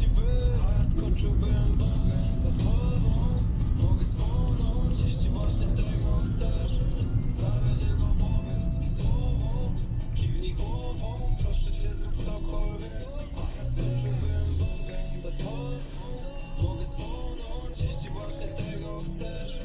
A ja skoczyłbym w ogień za tobą Mogę spłonąć, jeśli właśnie tego chcesz. Sprawię tylko powiedz mi słowo Kiwnij głową, proszę cię zrób cokolwiek. A ja skoczyłbym w ogień za tobą Mogę spłonąć, jeśli właśnie tego chcesz.